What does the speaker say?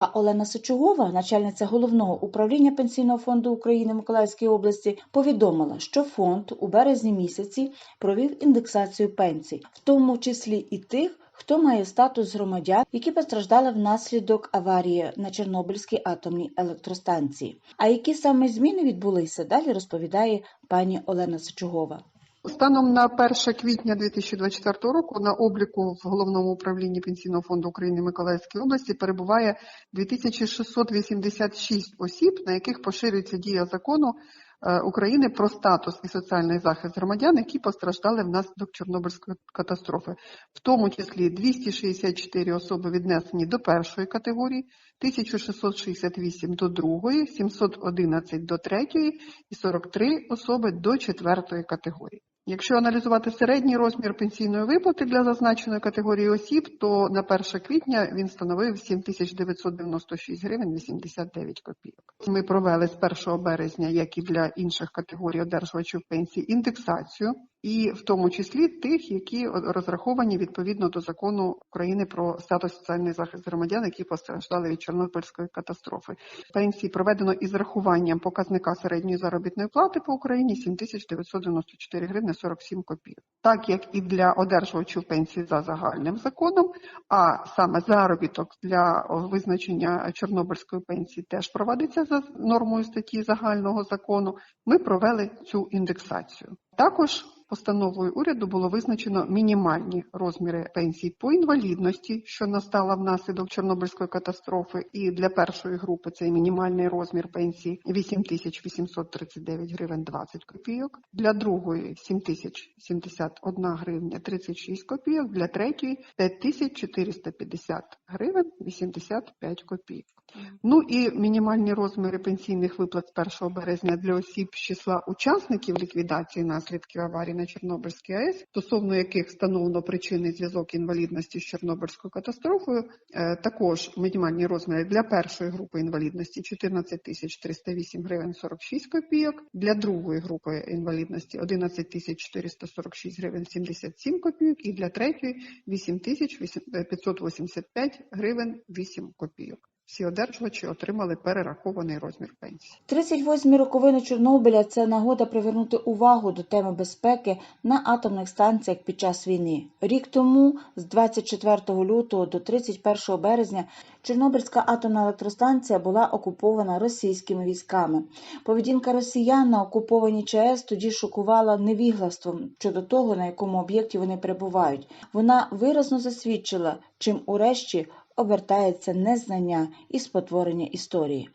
А Олена Сочугова, начальниця головного управління Пенсійного фонду України в Миколаївській області, повідомила, що фонд у березні місяці провів індексацію пенсій, в тому числі і тих, хто має статус громадян, які постраждали внаслідок аварії на Чорнобильській атомній електростанції. А які саме зміни відбулися, далі розповідає пані Олена Сочугова. Станом на 1 квітня 2024 року на обліку в головному управлінні Пенсійного фонду України Миколаївської області перебуває 2686 осіб, на яких поширюється дія закону України про статус і соціальний захист громадян, які постраждали внаслідок Чорнобильської катастрофи, в тому числі 264 особи віднесені до першої категорії, 1668 до другої, 711 до третьої і 43 особи до четвертої категорії. Якщо аналізувати середній розмір пенсійної виплати для зазначеної категорії осіб, то на 1 квітня він становив 7996 гривень 89 копійок. Ми провели з 1 березня, як і для інших категорій одержувачів пенсії, індексацію, і в тому числі тих, які розраховані відповідно до закону України про статус соціальний захист громадян, які постраждали від Чорнобильської катастрофи. Пенсії проведено із рахуванням показника середньої заробітної плати по Україні 7994 гривни 47 копійок. Так як і для одержувачів пенсії за загальним законом, а саме заробіток для визначення Чорнобильської пенсії теж проводиться за нормою статті загального закону. Ми провели цю індексацію. Також Постановою уряду було визначено мінімальні розміри пенсій по інвалідності, що настала внаслідок Чорнобильської катастрофи, і для першої групи цей мінімальний розмір пенсії 8839 гривень 20 копійок, для другої 7071 гривня 36 копійок, для третьої 5450 гривень 85 копійок. Ну і мінімальні розміри пенсійних виплат з 1 березня для осіб з числа учасників ліквідації наслідків аварії на Чорнобильській АЕС, стосовно яких встановлено причинний зв'язок інвалідності з Чорнобильською катастрофою. Е, Також мінімальні розміри для першої групи інвалідності 14 тисяч 308 гривень 46 копійок, для другої групи інвалідності 11 тисяч 446 гривень 77 копійок і для третьої 8 тисяч 585 гривень 8 копійок. Всі одержувачі отримали перерахований розмір пенсії. 38 роковини Чорнобиля це нагода привернути увагу до теми безпеки на атомних станціях під час війни. Рік тому, з 24 лютого до 31 березня, Чорнобильська атомна електростанція була окупована російськими військами. Поведінка росіян на окупованій ЧАЕС тоді шокувала невіглаством щодо того, на якому об'єкті вони перебувають. Вона виразно засвідчила, чим урешті обертається незнання і спотворення історії.